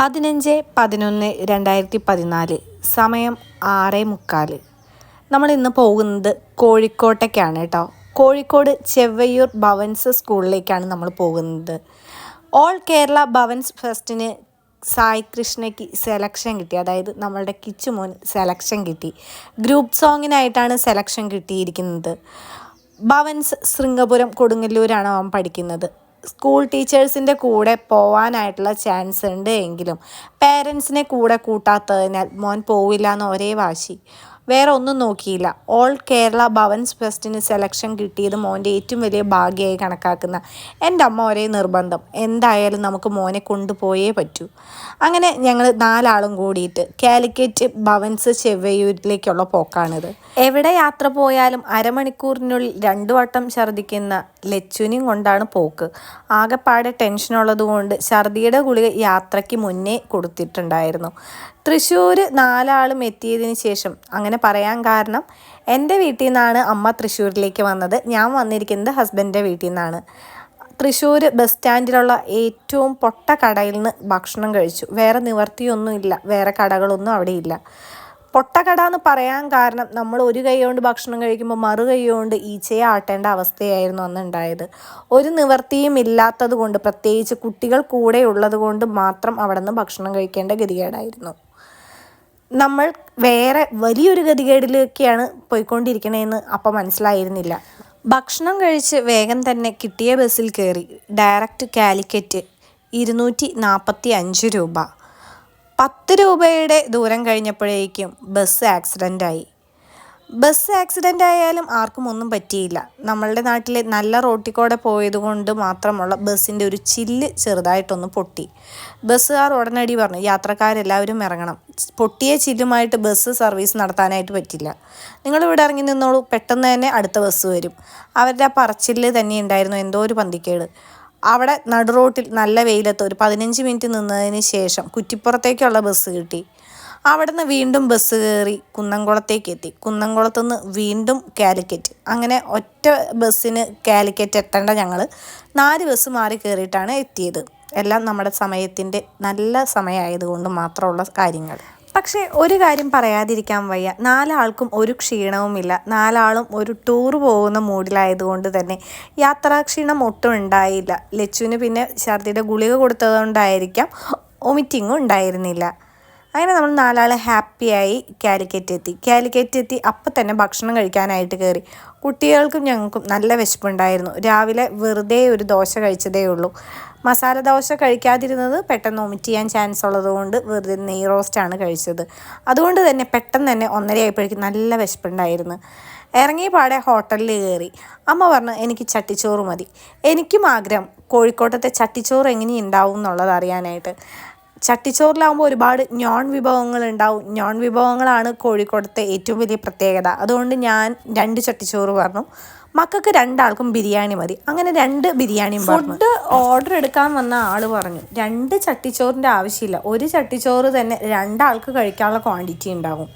പതിനഞ്ച് പതിനൊന്ന് രണ്ടായിരത്തി പതിനാല് സമയം ആറ് മുക്കാൽ നമ്മൾ ഇന്ന് പോകുന്നത് കോഴിക്കോട്ടേക്കാണ് കേട്ടോ. കോഴിക്കോട് ചെവ്വയൂർ ഭവൻസ് സ്കൂളിലേക്കാണ് നമ്മൾ പോകുന്നത്. ഓൾ കേരള ഭവൻസ് ഫെസ്റ്റിന് സായി കൃഷ്ണയ്ക്ക് സെലക്ഷൻ കിട്ടി. അതായത് നമ്മളുടെ കിച്ചു മോൻ സെലക്ഷൻ കിട്ടി. ഗ്രൂപ്പ് സോങ്ങിനായിട്ടാണ് സെലക്ഷൻ കിട്ടിയിരിക്കുന്നത്. ഭവൻസ് ശൃംഗപുരം കൊടുങ്ങല്ലൂരാണ് അവൻ പഠിക്കുന്നത്. സ്കൂൾ ടീച്ചേഴ്സിന്റെ കൂടെ പോവാനായിട്ടുള്ള ചാൻസ് ഉണ്ട് എങ്കിലും പേരൻസിനെ കൂടെ കൂട്ടാത്തതിനാൽ മോൻ പോവില്ല എന്ന് ഒരേ വാശി. വേറെ ഒന്നും നോക്കിയില്ല. ഓൾ കേരള ഭവൻസ് ഫെസ്റ്റിന് സെലക്ഷൻ കിട്ടിയത് മോന്റെ ഏറ്റവും വലിയ ഭാഗ്യമായി കണക്കാക്കുന്ന എന്റെ അമ്മ ഒരേ നിർബന്ധം. എന്തായാലും നമുക്ക് മോനെ കൊണ്ടുപോയേ പറ്റൂ. അങ്ങനെ ഞങ്ങൾ നാലാളും കൂടിയിട്ട് കാലിക്കറ്റ് ഭവൻസ് ചെവ്വയൂരിലേക്കുള്ള പോക്കാണിത്. എവിടെ യാത്ര പോയാലും അരമണിക്കൂറിനുള്ളിൽ രണ്ടു വട്ടം ഛർദ്ദിക്കുന്ന ലച്ചുനെയും കൊണ്ടാണ് പോക്ക്. ആകെപ്പാടെ ടെൻഷനുള്ളത് കൊണ്ട് ഛർദിയുടെ ഗുളിക യാത്രയ്ക്ക് മുന്നേ കൊടുത്തിട്ടുണ്ടായിരുന്നു. തൃശ്ശൂർ നാലാളും എത്തിയതിന് ശേഷം അങ്ങനെ പറയാൻ കാരണം എന്റെ വീട്ടിൽ നിന്നാണ് അമ്മ തൃശ്ശൂരിലേക്ക് വന്നത്. ഞാൻ വന്നിരിക്കുന്നത് ഹസ്ബൻഡിന്റെ വീട്ടിൽ നിന്നാണ്. തൃശ്ശൂർ ബസ് സ്റ്റാൻഡിലുള്ള ഏറ്റവും പൊട്ട കടയിൽ നിന്ന് ഭക്ഷണം കഴിച്ചു. വേറെ നിവർത്തിയൊന്നുമില്ല വേറെ കടകളൊന്നും അവിടെ ഇല്ല. പൊട്ടക്കട എന്ന് പറയാൻ കാരണം നമ്മൾ ഒരു കൈ കൊണ്ട് ഭക്ഷണം കഴിക്കുമ്പോൾ മറു കൈ കൊണ്ട് ഈച്ചയെ ആട്ടേണ്ട അവസ്ഥയായിരുന്നു അന്ന് ഉണ്ടായത്. ഒരു നിവർത്തിയും ഇല്ലാത്തത് കൊണ്ട് പ്രത്യേകിച്ച് കുട്ടികൾ കൂടെ ഉള്ളത് കൊണ്ട് മാത്രം അവിടെ നിന്ന് ഭക്ഷണം കഴിക്കേണ്ട ഗതികേടായിരുന്നു. നമ്മൾ വേറെ വലിയൊരു ഗതികേടിലൊക്കെയാണ് പോയിക്കൊണ്ടിരിക്കണേന്ന് അപ്പം മനസ്സിലായിരുന്നില്ല. ഭക്ഷണം കഴിച്ച് വേഗം തന്നെ കിട്ടിയ ബസ്സിൽ കയറി. ഡയറക്റ്റ് കാലിക്കറ്റ്. ഇരുന്നൂറ്റി നാൽപ്പത്തി അഞ്ച് രൂപ. പത്ത് രൂപയുടെ ദൂരം കഴിഞ്ഞപ്പോഴേക്കും ബസ് ആക്സിഡന്റായി. ബസ് ആക്സിഡന്റ് ആയാലും ആർക്കും ഒന്നും പറ്റിയില്ല. നമ്മളുടെ നാട്ടിലെ നല്ല റോട്ടിക്കൂടെ പോയതുകൊണ്ട് മാത്രമുള്ള ബസ്സിന്റെ ഒരു ചില്ല് ചെറുതായിട്ടൊന്ന് പൊട്ടി. ബസ്സുകാർ ഉടനടി പറഞ്ഞു യാത്രക്കാരെല്ലാവരും ഇറങ്ങണം. പൊട്ടിയ ചില്ലുമായിട്ട് ബസ് സർവീസ് നടത്താനായിട്ട് പറ്റില്ല. നിങ്ങൾ ഇവിടെ ഇറങ്ങി നിന്നോളൂ പെട്ടെന്ന് തന്നെ അടുത്ത ബസ് വരും. അവരുടെ ആ പറച്ചിൽ തന്നെ ഉണ്ടായിരുന്നു എന്തോ ഒരു പന്തിക്കേട്. അവിടെ നടുറോട്ടിൽ നല്ല വെയിലത്ത് ഒരു പതിനഞ്ച് മിനിറ്റ് നിന്നതിന് ശേഷം കുറ്റിപ്പുറത്തേക്കുള്ള ബസ് കിട്ടി. അവിടുന്ന് വീണ്ടും ബസ് കയറി കുന്നംകുളത്തേക്ക് എത്തി കുന്നംകുളത്തുനിന്ന് വീണ്ടും കാലിക്കറ്റ്. അങ്ങനെ ഒറ്റ ബസ്സിന് കാലിക്കറ്റ് എത്തേണ്ട ഞങ്ങൾ നാല് ബസ് മാറി കയറിയിട്ടാണ് എത്തിയത്. എല്ലാം നമ്മുടെ സമയത്തിന്റെ നല്ല സമയമായതുകൊണ്ട് മാത്രമുള്ള കാര്യങ്ങൾ. പക്ഷേ ഒരു കാര്യം പറയാതിരിക്കാൻ വയ്യ. നാലാൾക്കും ഒരു ക്ഷീണവുമില്ല. നാലാളും ഒരു ടൂർ പോകുന്ന മൂഡിലായതുകൊണ്ട് തന്നെ യാത്രാക്ഷീണം ഒട്ടും ഉണ്ടായില്ല. ലച്ചുവിന് പിന്നെ ഛർദിയുടെ ഗുളിക കൊടുത്തതുകൊണ്ടായിരിക്കാം ഒമിറ്റിങ്ങും ഉണ്ടായിരുന്നില്ല. അങ്ങനെ നമ്മൾ നാലാൾ ഹാപ്പിയായി കാലിക്കറ്റ് എത്തി. കാലിക്കറ്റ് എത്തി അപ്പം തന്നെ ഭക്ഷണം കഴിക്കാനായിട്ട് കയറി. കുട്ടികൾക്കും ഞങ്ങൾക്കും നല്ല വിശപ്പുണ്ടായിരുന്നു. രാവിലെ വെറുതെ ഒരു ദോശ കഴിച്ചതേ ഉള്ളൂ. മസാല ദോശ കഴിക്കാതിരുന്നത് പെട്ടെന്ന് ഒമിറ്റ് ചെയ്യാൻ ചാൻസ് ഉള്ളതുകൊണ്ട് വെറുതെ നെയ് റോസ്റ്റാണ് കഴിച്ചത്. അതുകൊണ്ട് തന്നെ പെട്ടെന്ന് തന്നെ ഒന്നരയായപ്പോഴേക്കും നല്ല വിശപ്പുണ്ടായിരുന്നു. ഇറങ്ങിയ പാടെ ഹോട്ടലിൽ കയറി. അമ്മ പറഞ്ഞു എനിക്ക് ചട്ടിച്ചോറ് മതി. എനിക്കും ആഗ്രഹം കോഴിക്കോട്ടത്തെ ചട്ടിച്ചോറ് എങ്ങനെ ഉണ്ടാവും എന്നുള്ളത് അറിയാനായിട്ട്. ചട്ടിച്ചോറിലാകുമ്പോൾ ഒരുപാട് നോൺ വിഭവങ്ങൾ ഉണ്ടാവും നോൺ വിഭവങ്ങളാണ് കോഴിക്കോടത്തെ ഏറ്റവും വലിയ പ്രത്യേകത. അതുകൊണ്ട് ഞാൻ രണ്ട് ചട്ടിച്ചോറ് പറഞ്ഞു. മക്കൾക്ക് രണ്ടാൾക്കും ബിരിയാണി മതി. അങ്ങനെ രണ്ട് ബിരിയാണിയും ഫുഡ് ഓർഡർ എടുക്കാൻ വന്ന ആൾ പറഞ്ഞു. രണ്ട് ചട്ടിച്ചോറിന്റെ ആവശ്യമില്ല. ഒരു ചട്ടിച്ചോറ് തന്നെ രണ്ടാൾക്ക് കഴിക്കാനുള്ള ക്വാണ്ടിറ്റി ഉണ്ടാകും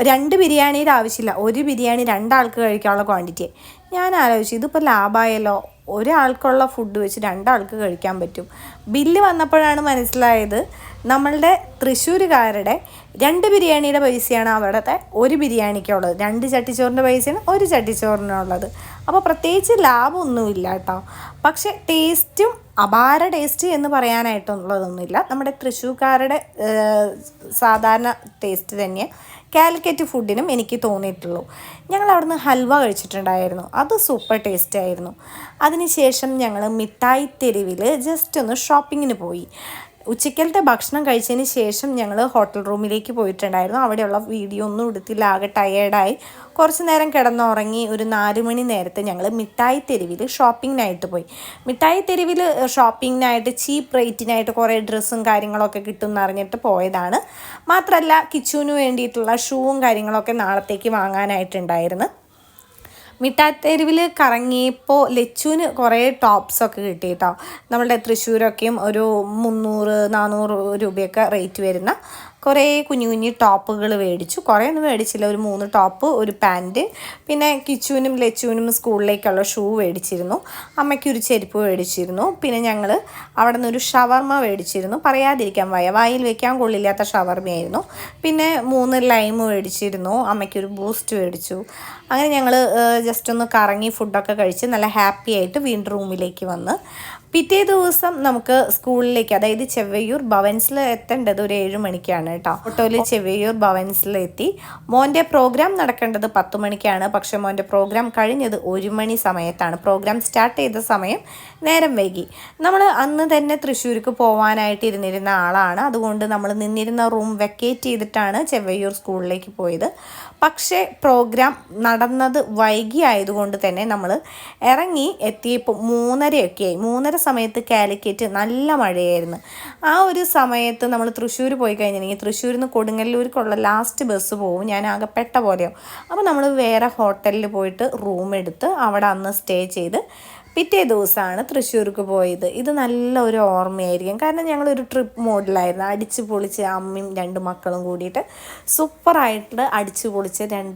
രണ്ട് ബിരിയാണിയുടെ ആവശ്യമില്ല. ഒരു ബിരിയാണി രണ്ടാൾക്ക് കഴിക്കാനുള്ള ക്വാണ്ടിറ്റി ഞാൻ ആലോചിച്ചു ഇതിപ്പോൾ ലാഭമായല്ലോ ഒരാൾക്കുള്ള ഫുഡ് വെച്ച് രണ്ടാൾക്ക് കഴിക്കാൻ പറ്റും. ബില്ല് വന്നപ്പോഴാണ് മനസ്സിലായത് നമ്മളുടെ തൃശ്ശൂരുകാരുടെ രണ്ട് ബിരിയാണിയുടെ പൈസയാണ് അവിടുത്തെ ഒരു ബിരിയാണിക്കുള്ളത്. രണ്ട് ചട്ടിച്ചോറിന്റെ പൈസയാണ് ഒരു ചട്ടിച്ചോറിനുള്ളത്. അപ്പോൾ പ്രത്യേകിച്ച് ലാഭമൊന്നുമില്ല കേട്ടോ. പക്ഷേ ടേസ്റ്റും അപാര ടേസ്റ്റ് എന്ന് പറയാനായിട്ടുള്ളതൊന്നുമില്ല. നമ്മുടെ തൃശ്ശൂർക്കാരുടെ സാധാരണ ടേസ്റ്റ് തന്നെ കാലിക്കറ്റ് ഫുഡിനും എനിക്ക് തോന്നിയിട്ടുള്ളൂ. ഞങ്ങൾ അവിടുന്ന് ഹൽവ കഴിച്ചിട്ടുണ്ടായിരുന്നു. അത് സൂപ്പർ ടേസ്റ്റ് ആയിരുന്നു. അതിനുശേഷം ഞങ്ങൾ മിഠായി തെരുവിൽ ജസ്റ്റ് ഒന്ന് ഷോപ്പിങ്ങിന് പോയി. ഉച്ചക്കലത്തെ ഭക്ഷണം കഴിച്ചതിന് ശേഷം ഞങ്ങൾ ഹോട്ടൽ റൂമിലേക്ക് പോയിട്ടുണ്ടായിരുന്നു. അവിടെയുള്ള വീഡിയോ ഒന്നും എടുത്തില്ല. ആകെ ടയേർഡായി കുറച്ച് നേരം കിടന്നുറങ്ങി ഒരു നാല് മണി നേരത്തെ ഞങ്ങൾ മിഠായി തെരുവിൽ ഷോപ്പിങ്ങിനായിട്ട് പോയി. മിഠായി തെരുവിൽ ഷോപ്പിങ്ങിനായിട്ട് ചീപ്പ് റേറ്റിനായിട്ട് കുറേ ഡ്രസ്സും കാര്യങ്ങളൊക്കെ കിട്ടും എന്ന് അറിഞ്ഞിട്ട് പോയതാണ്. മാത്രമല്ല കിച്ചുവിന് വേണ്ടിയിട്ടുള്ള ഷൂവും കാര്യങ്ങളൊക്കെ നാളത്തേക്ക് വാങ്ങാനായിട്ടുണ്ടായിരുന്നു. മിഠാത്തെരുവിൽ കറങ്ങിയപ്പോൾ ലച്ചുവിന് കുറേ ടോപ്സൊക്കെ കിട്ടി കേട്ടോ നമ്മളുടെ തൃശ്ശൂരൊക്കെയും ഒരു മുന്നൂറ് നാനൂറ് രൂപയൊക്കെ റേറ്റ് വരുന്ന കുറേ കുഞ്ഞു കുഞ്ഞു ടോപ്പുകൾ മേടിച്ചു. കുറേ ഒന്നും മേടിച്ചില്ല. ഒരു മൂന്ന് ടോപ്പ് ഒരു പാന്റ് പിന്നെ കിച്ചുവിനും ലച്ചുവിനും സ്കൂളിലേക്കുള്ള ഷൂ മേടിച്ചിരുന്നു. അമ്മയ്ക്കൊരു ചെരുപ്പ് മേടിച്ചിരുന്നു. പിന്നെ ഞങ്ങൾ അവിടെ നിന്ന് ഒരു ഷവർമ മേടിച്ചിരുന്നു. പറയാതിരിക്കാൻ വയ്യ. വായിൽ വെക്കാൻ കൊള്ളില്ലാത്ത ഷവർമയായിരുന്നു. പിന്നെ മൂന്ന് ലൈം മേടിച്ചിരുന്നു. അമ്മയ്ക്കൊരു ബൂസ്റ്റ് മേടിച്ചു. അങ്ങനെ ഞങ്ങൾ ജസ്റ്റ് ഒന്ന് കറങ്ങി ഫുഡൊക്കെ കഴിച്ച് നല്ല ഹാപ്പി ആയിട്ട് വീണ്ടും റൂമിലേക്ക് വന്ന് പിറ്റേ ദിവസം നമുക്ക് സ്കൂളിലേക്ക് അതായത് ചെവ്വയൂർ ഭവൻസിൽ എത്തേണ്ടത് ഒരു ഏഴ് മണിക്കാണ് കേട്ടോ. ഓട്ടോയിൽ ചെവ്വയൂർ ഭവൻസിൽ എത്തി. മോന്റെ പ്രോഗ്രാം നടക്കേണ്ടത് പത്ത് മണിക്കാണ്. പക്ഷെ മോന്റെ പ്രോഗ്രാം കഴിഞ്ഞത് ഒരു മണി സമയത്താണ്. പ്രോഗ്രാം സ്റ്റാർട്ട് ചെയ്ത സമയം നേരം വൈകി. നമ്മൾ അന്ന് തന്നെ തൃശ്ശൂർക്ക് പോകാനായിട്ട് ഇരുന്നിരുന്ന ആളാണ്. അതുകൊണ്ട് നമ്മൾ നിന്നിരുന്ന റൂം വെക്കേറ്റ് ചെയ്തിട്ടാണ് ചെവ്വയൂർ സ്കൂളിലേക്ക് പോയത്. പക്ഷേ പ്രോഗ്രാം നടന്നത് വൈകി ആയതുകൊണ്ട് തന്നെ നമ്മൾ ഇറങ്ങി എത്തിയപ്പോൾ മൂന്നരയൊക്കെ ആയി. മൂന്നര സമയത്ത് കാലിക്കറ്റ് നല്ല മഴയായിരുന്നു. ആ ഒരു സമയത്ത് നമ്മൾ തൃശ്ശൂർ പോയി കഴിഞ്ഞിട്ടുണ്ടെങ്കിൽ തൃശ്ശൂരിൽ നിന്ന് കൊടുങ്ങല്ലൂർക്കുള്ള ലാസ്റ്റ് ബസ് പോകും ഞാൻ ആകെ പെട്ട പോലെയാവും. അപ്പോൾ നമ്മൾ വേറെ ഹോട്ടലിൽ പോയിട്ട് റൂം എടുത്ത് അവിടെ അന്ന് സ്റ്റേ ചെയ്ത് പിറ്റേ ദിവസമാണ് തൃശ്ശൂർക്ക് പോയത്. ഇത് നല്ല ഒരു ഓർമ്മയായിരിക്കും. കാരണം ഞങ്ങളൊരു ട്രിപ്പ് മോഡിലായിരുന്നു അടിച്ച് പൊളിച്ച് അമ്മയും രണ്ട് മക്കളും കൂടിയിട്ട് സൂപ്പറായിട്ട് അടിച്ച് പൊളിച്ച് രണ്ട്